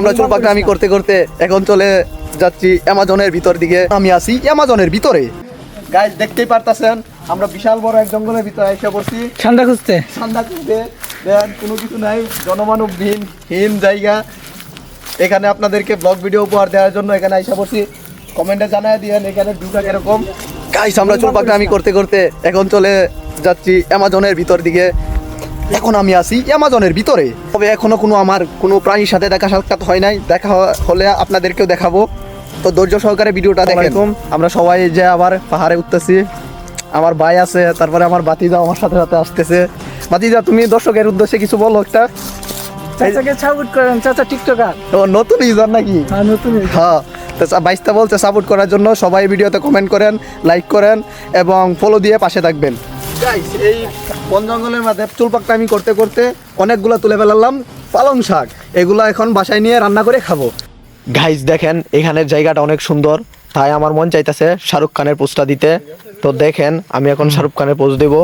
আমরা চুল পাকড়ামি করতে করতে এখন চলে যাচ্ছি অ্যামাজনের ভিতর দিকে। আমি আছি অ্যামাজনের ভিতরে। গাইজ দেখতেই পারতাছেন আমরা বিশাল বড় এক জঙ্গলের ভিতরে এসে পড়ছি। ঠান্ডা খুঁজতে। ঠান্ডা খুঁজতে দেন কোনো কিছু নাই জনমানবহীন হীন জায়গা। এখানে আপনাদেরকে ব্লগ ভিডিও উপহার দেওয়ার জন্য এখানে আইসা পড়ছি। কমেন্টে জানায় দিয়েন এখানে ভিউটা কীরকম। গাইস আমরা চুল পাকড়ামি করতে করতে এখন চলে যাচ্ছি অ্যামাজনের ভিতর দিকে। এখন আমি আছি অ্যামাজনের ভিতরে। তবে এখনও কোনো আমার কোনো প্রাণীর সাথে দেখা সাক্ষাৎ হয় নাই। দেখা হলে আপনাদেরকেও দেখাবো। তো ধৈর্য সহকারে ভিডিওটা দেখেন। আমরা সবাই যে আবার পাহাড়ে উঠতেছি আমার ভাই আছে তারপরে আমার বাতিজা আমার সাথে সাথে আসতেছে। বাতিজা তুমি দর্শকের উদ্দেশ্যে কিছু বলো একটা। চাচাকে সাপোর্ট করেন চাচা টিকটকার। ও নতুন ইউজার নাকি? আর নতুন হ্যাঁ তো বাইশটা বলছে সাপোর্ট করার জন্য। সবাই ভিডিওতে কমেন্ট করেন লাইক করেন এবং ফলো দিয়ে পাশে থাকবেন। এই বন জঙ্গলের মধ্যে চুলপাকটা আমি করতে করতে অনেকগুলো তুলে ফেলালাম পালং শাক। এগুলো এখন বাসায় নিয়ে রান্না করে খাব। গাইস দেখেন এখানের জায়গাটা অনেক সুন্দর। তাই আমার মন চাইতেছে শাহরুখ খানের পোস্টটা দিতে। তো দেখেন আমি এখন শাহরুখ খানের পোস্ট দেবো।